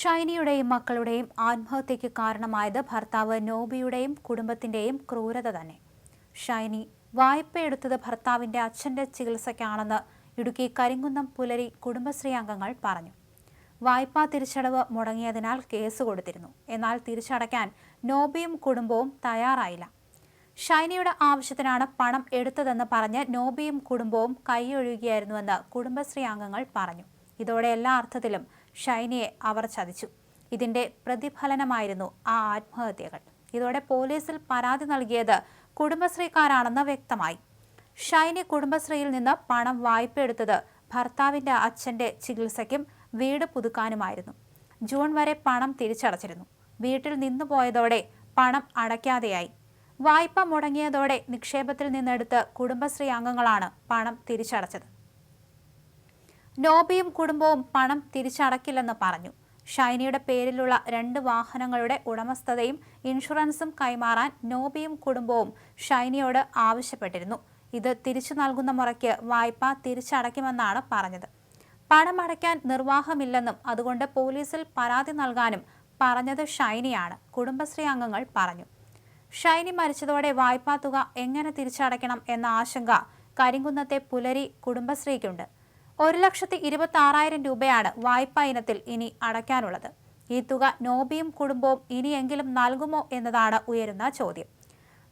ഷൈനിയുടെയും മക്കളുടെയും ആത്മഹത്യയ്ക്ക് കാരണമായത് ഭർത്താവ് നോബിയുടെയും കുടുംബത്തിന്റെയും ക്രൂരത തന്നെ. ഷൈനി വായ്പയെടുത്തത് ഭർത്താവിന്റെ അച്ഛന്റെ ചികിത്സയ്ക്കാണെന്ന് ഇടുക്കി കരിങ്കുന്നം പുലരി കുടുംബശ്രീ അംഗങ്ങൾ പറഞ്ഞു. വായ്പാ തിരിച്ചടവ് മുടങ്ങിയതിനാൽ കേസ് കൊടുത്തിരുന്നു. എന്നാൽ തിരിച്ചടയ്ക്കാൻ നോബിയും കുടുംബവും തയ്യാറായില്ല. ഷൈനിയുടെ ആവശ്യത്തിനാണ് പണം എടുത്തതെന്ന് പറഞ്ഞ് നോബിയും കുടുംബവും കൈയൊഴുകിയായിരുന്നുവെന്ന് കുടുംബശ്രീ അംഗങ്ങൾ പറഞ്ഞു. ഇതോടെ എല്ലാ അർത്ഥത്തിലും ഷൈനിയെ അവർ ചതിച്ചു. ഇതിന്റെ പ്രതിഫലനമായിരുന്നു ആ ആത്മഹത്യകൾ. ഇതോടെ പോലീസിൽ പരാതി നൽകിയത് കുടുംബശ്രീക്കാരാണെന്ന് വ്യക്തമായി. ഷൈനി കുടുംബശ്രീയിൽ നിന്ന് പണം വായ്പയെടുത്തത് ഭർത്താവിന്റെ അച്ഛന്റെ ചികിത്സയ്ക്കും വീട് പുതുക്കാനുമായിരുന്നു. ജൂൺ വരെ പണം തിരിച്ചടച്ചിരുന്നു. വീട്ടിൽ നിന്നു പോയതോടെ പണം അടയ്ക്കാതെയായി. വായ്പ മുടങ്ങിയതോടെ നിക്ഷേപത്തിൽ നിന്നെടുത്ത് കുടുംബശ്രീ അംഗങ്ങളാണ് പണം തിരിച്ചടച്ചത്. നോബിയും കുടുംബവും പണം തിരിച്ചടക്കില്ലെന്ന് പറഞ്ഞു. ഷൈനിയുടെ പേരിലുള്ള രണ്ട് വാഹനങ്ങളുടെ ഉടമസ്ഥതയും ഇൻഷുറൻസും കൈമാറാൻ നോബിയും കുടുംബവും ഷൈനിയോട് ആവശ്യപ്പെട്ടിരുന്നു. ഇത് തിരിച്ചു നൽകുന്ന മുറയ്ക്ക് വായ്പ തിരിച്ചടയ്ക്കുമെന്നാണ് പറഞ്ഞത്. പണമടയ്ക്കാൻ നിർവാഹമില്ലെന്നും അതുകൊണ്ട് പോലീസിൽ പരാതി നൽകാനും പറഞ്ഞത് ഷൈനിയാണ് കുടുംബശ്രീ അംഗങ്ങൾ പറഞ്ഞു. ഷൈനി മരിച്ചതോടെ വായ്പാ തുക എങ്ങനെ തിരിച്ചടയ്ക്കണം എന്ന ആശങ്ക കരിങ്കുന്നത്തെ പുലരി കുടുംബശ്രീക്കുണ്ട്. ഒരു ലക്ഷത്തി ഇരുപത്തി ആറായിരം രൂപയാണ് വായ്പാ ഇനത്തിൽ ഇനി അടയ്ക്കാനുള്ളത്. ഈ തുക നോബിയും കുടുംബവും ഇനിയെങ്കിലും നൽകുമോ എന്നതാണ് ഉയരുന്ന ചോദ്യം.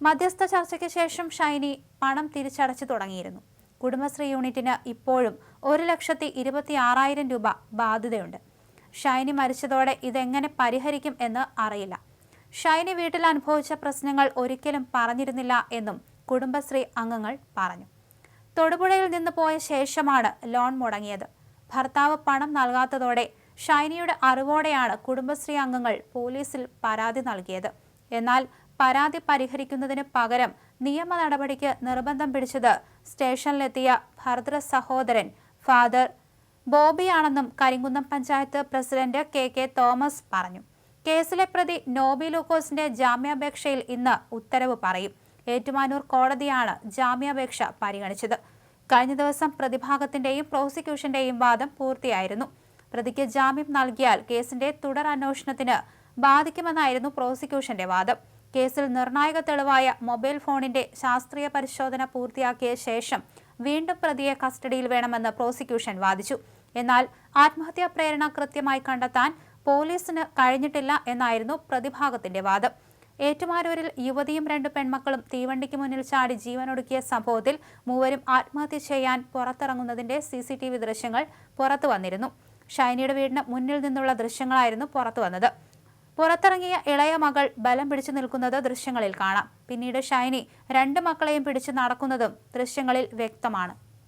മധ്യസ്ഥ ചർച്ചയ്ക്ക് ശേഷം ഷൈനി പണം തിരിച്ചടച്ചു തുടങ്ങിയിരുന്നു. കുടുംബശ്രീ യൂണിറ്റിന് ഇപ്പോഴും ഒരു ലക്ഷത്തി ഇരുപത്തി ആറായിരം രൂപ ബാധ്യതയുണ്ട്. ഷൈനി മരിച്ചതോടെ ഇതെങ്ങനെ പരിഹരിക്കും എന്ന് അറിയില്ല. ഷൈനി വീട്ടിൽ അനുഭവിച്ച പ്രശ്നങ്ങൾ ഒരിക്കലും പറഞ്ഞിരുന്നില്ല എന്നും കുടുംബശ്രീ അംഗങ്ങൾ പറഞ്ഞു. തൊടുപുഴയിൽ നിന്ന് പോയ ശേഷമാണ് ലോൺ മുടങ്ങിയത്. ഭർത്താവ് പണം നൽകാത്തതോടെ ഷൈനിയുടെ അറിവോടെയാണ് കുടുംബശ്രീ അംഗങ്ങൾ പോലീസിൽ പരാതി നൽകിയത്. എന്നാൽ പരാതി പരിഹരിക്കുന്നതിന് പകരം നിയമ നടപടിക്ക് നിർബന്ധം പിടിച്ചത് സ്റ്റേഷനിലെത്തിയ ഭർതൃ സഹോദരൻ father ബോബിയാണെന്നും Karimkunnam panchayat president K K Thomas പറഞ്ഞു. കേസിലെ പ്രതി നോബി ലൂക്കോസിന്റെ ജാമ്യാപേക്ഷയിൽ ഇന്ന് ഉത്തരവ് പറയും. ഏറ്റുമാനൂർ കോടതിയാണ് ജാമ്യാപേക്ഷ പരിഗണിച്ചത്. കഴിഞ്ഞ ദിവസം പ്രതിഭാഗത്തിന്റെയും പ്രോസിക്യൂഷന്റെയും വാദം പൂർത്തിയായിരുന്നു. പ്രതിക്ക് ജാമ്യം നൽകിയാൽ കേസിന്റെ തുടർ അന്വേഷണത്തിന് ബാധിക്കുമെന്നായിരുന്നു പ്രോസിക്യൂഷന്റെ വാദം. കേസിൽ നിർണായക തെളിവായ മൊബൈൽ ഫോണിന്റെ ശാസ്ത്രീയ പരിശോധന പൂർത്തിയാക്കിയ ശേഷം വീണ്ടും പ്രതിയെ കസ്റ്റഡിയിൽ വേണമെന്ന് പ്രോസിക്യൂഷൻ വാദിച്ചു. എന്നാൽ ആത്മഹത്യാ പ്രേരണ കൃത്യമായി കണ്ടെത്താൻ പോലീസിന് കഴിഞ്ഞിട്ടില്ല എന്നായിരുന്നു പ്രതിഭാഗത്തിന്റെ വാദം. ഏറ്റുമാനൂരിൽ യുവതിയും രണ്ട് പെൺമക്കളും തീവണ്ടിക്ക് മുന്നിൽ ചാടി ജീവനൊടുക്കിയ സംഭവത്തിൽ മൂവരും ആത്മഹത്യ ചെയ്യാൻ പുറത്തിറങ്ങുന്നതിന്റെ സി സി ടി വി ദൃശ്യങ്ങൾ പുറത്തു വന്നിരുന്നു. ഷൈനിയുടെ വീടിന് മുന്നിൽ നിന്നുള്ള ദൃശ്യങ്ങളായിരുന്നു പുറത്തു വന്നത്. പുറത്തിറങ്ങിയ ഇളയ മകൾ ബലം പിടിച്ചു നിൽക്കുന്നത് ദൃശ്യങ്ങളിൽ കാണാം. പിന്നീട് ഷൈനി രണ്ട് മക്കളെയും പിടിച്ചു നടക്കുന്നതും ദൃശ്യങ്ങളിൽ വ്യക്തമാണ്.